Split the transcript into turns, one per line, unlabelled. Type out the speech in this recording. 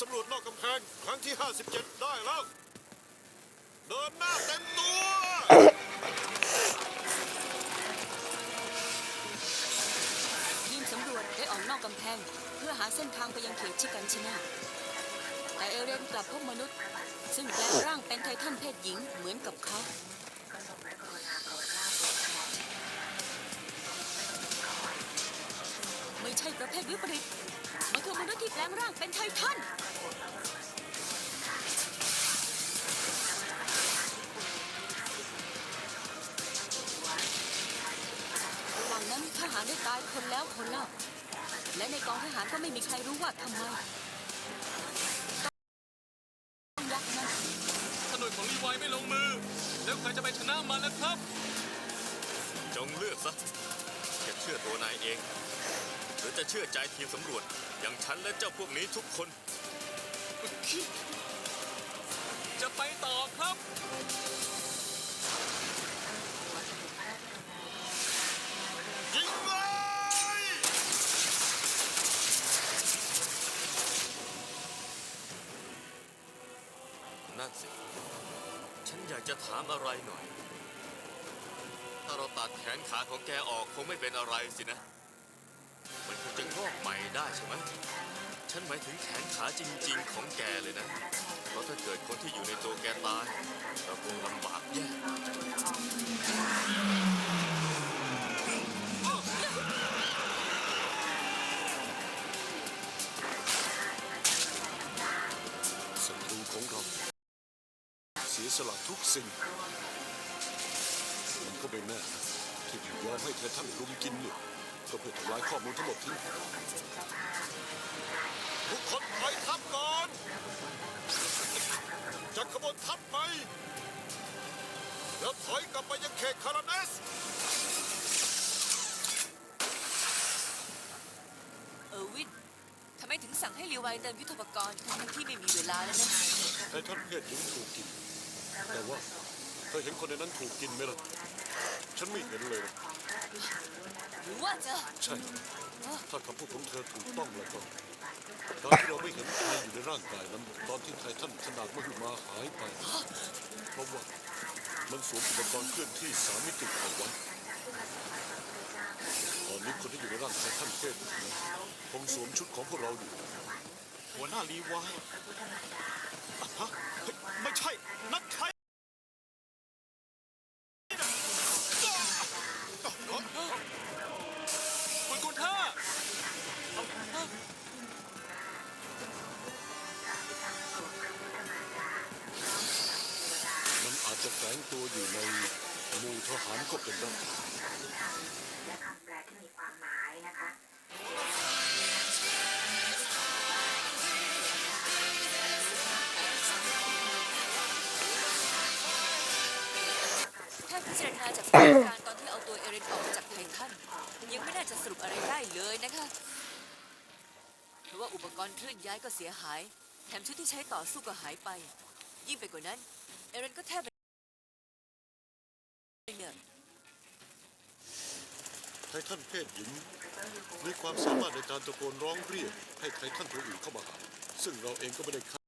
สำรวจนอกกำแพงครั้งที่ 57 ได้แล้ว เดินหน้าเต็มตัว
ทีมสำรวจได้ออกนอกกำแพง เพื่อหาเส้นทางไปยังเขตชิกันชินาแต่เอเรนกลับพบมนุษย์ ซึ่งแปลงร่างเป็นไททันเพศหญิงเหมือนกับเขา ไม่ใช่ประเภทวิปริตมันคือมนุษย์ที่แปลงร่างเป็นไททันระหว่างนั้นทหารได้ตายคนแล้วคนเล่า และในกองทหารก็ไม่มีใครรู้ว่าทำไมต้องยักมัน
ถ้าหน่วยของลีวายไม่ลงมือ แล้วใครจะไปชนะมันล่ะครับ
จงเลือกซะจะเชื่อตัวนายเองหรือ จะเชื่อใจทีมสำรวจ อย่างฉันและเจ้าพวกนี้ทุกคน
จะไปต่อครับ
ยิงเลยนั่นสิ ฉันอยากจะถามอะไรหน่อย ถ้าเราตัดแขนขาของแกออกคงไม่เป็นอะไรสินะ มันคงจะงอกใหม่ได้ใช่ไหมฉันหมายถึงแขนขาจริง ๆ ของแกเลยนะ เพราะถ้าเกิดคนที่อยู่ในตัวแกตายเราคงลำบากแย่
ศัตรูของเรา เสียสละทุกสิ่ง มันก็ไม่แน่นะที่ยอมให้ไททันรุมกินเนี่ย ก็เพื่อทำลายข้อมูลทั้งหมดทิ้ง
ทุกคนถอยทัพก่อน จัดขบวนทัพไป แล้วถอยกลับไปยังเขตคาราเนส
เออร์วินทำไมถึงสั่งให้ลีวายเติมยุทธปกรณ์ทั้งที่ไม่มีเวลาแล้วนะ
ไททันเพศหญิงถูกกิน แต่ว่าเธอเห็นคนในนั้นถูกกินไหมล่ะ ฉันไม่เห็นเลยนะ
หรือว่าจะ
ใช่ ถ้าคำพูดของเธอถูกต้องแล้วก็การที่เราไม่เห็นใครอยู่ในร่างกายนั้นตอนที่ไททันขนาดมหึมาหายไป เพราะว่ามันสวมอุปกรณ์เคลื่อนที่สามมิติเอาไว้ตอนนี้คนที่อยู่ในร่างกายท่านเพศหญิงคงสวมชุดของพวกเราอยู่
หัวหน้าลีวายอะฮะเฮ้ยไม่ใช่ นักใคร
มันอาจจะแฝงตัวอยู่ในหมู่ทหารก็เป็นได้
และคำแปลที่มีความหมายนะคะ
ถ้าพิจารณาจากสถานการณ์ตอนที่เอาตัวเอเรนออกมาจากไททันยังไม่น่าจะสรุปอะไรได้เลยนะคะ ราะว่าอุปกรณ์เคลื่อนย้ายก็เสียหาย แถมชุดที่ใช้ต่อสู้ก็หายไป ยิ่งไปกว่านั้น เอเรนก็แทบไม่เหลือ
ไททันเพศหญิง มีความสามารถในการตะโกนร้องเรียก ให้ไททันตัวอื่นเข้ามาหา ซึ่งเราเองก็ไม่ได้คาด